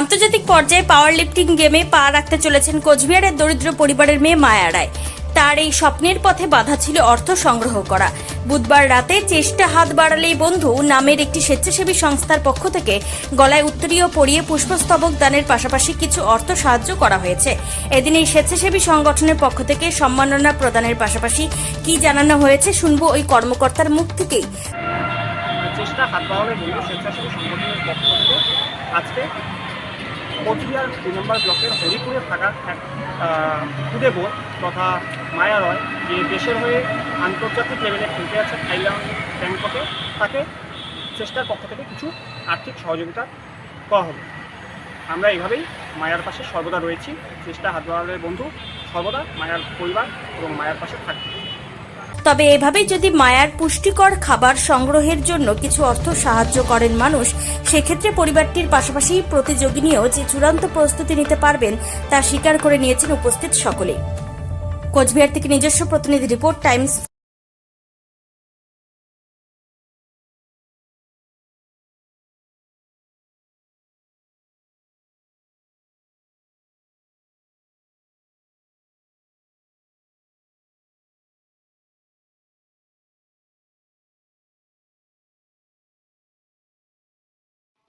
আন্তর্জাতিক পর্যায়ে পাওয়ার লিফটিং গেমে পা রাখতে চলেছেন কোচবিহারের দরিদ্র পরিবারের মেয়ে মায়া রায়। তার এই স্বপ্নের পথে বাধা ছিল অর্থ সংগ্রহ করা। বুধবার রাতে চেষ্টা হাত বাড়ালেই বন্ধু নামের একটি স্বেচ্ছাসেবী সংস্থার পক্ষ থেকে গলায় উত্তরীয় পরিয়ে পুষ্পস্তবক দানের পাশাপাশি কিছু অর্থ সাহায্য করা হয়েছে। এদিন এই স্বেচ্ছাসেবী সংগঠনের পক্ষ থেকে সম্মাননা প্রদানের পাশাপাশি কি জানানো হয়েছে শুনব ওই কর্মকর্তার মুখ থেকেই। চেষ্টা হাত বাড়ানোর বন্ধু স্বেচ্ছাসেবী সংগঠনের পক্ষ থেকে আজকে কোচবিহার দুই নম্বর ব্লকের হরিপুরে থাকা এক খুদে তথা মায়া রয়, যে দেশের হয়ে আন্তর্জাতিক লেভেলে খেলতে আছে থাইল্যান্ড, ব্যাংককে, তাকে চেষ্টার পক্ষ থেকে কিছু আর্থিক সহযোগিতা করা হবে। আমরা এইভাবেই মায়ার পাশে সর্বদা রয়েছি। চেষ্টা হাত বন্ধু, সর্বদা মায়ার পরিবার এবং মায়ার পাশে থাকবে। তবে এভাবে যদি মায়ার পুষ্টিকর খাবার সংগ্রহের জন্য কিছু অর্থ সাহায্য করেন মানুষ, সেক্ষেত্রে পরিবারটির পাশাপাশি প্রতিযোগী নিয়েও যে চূড়ান্ত প্রস্তুতি নিতে পারবেন, তা স্বীকার করে নিয়েছেন উপস্থিত সকলেই। কোচবিহার থেকে নিজস্ব প্রতিনিধি রিপোর্ট, টাইমস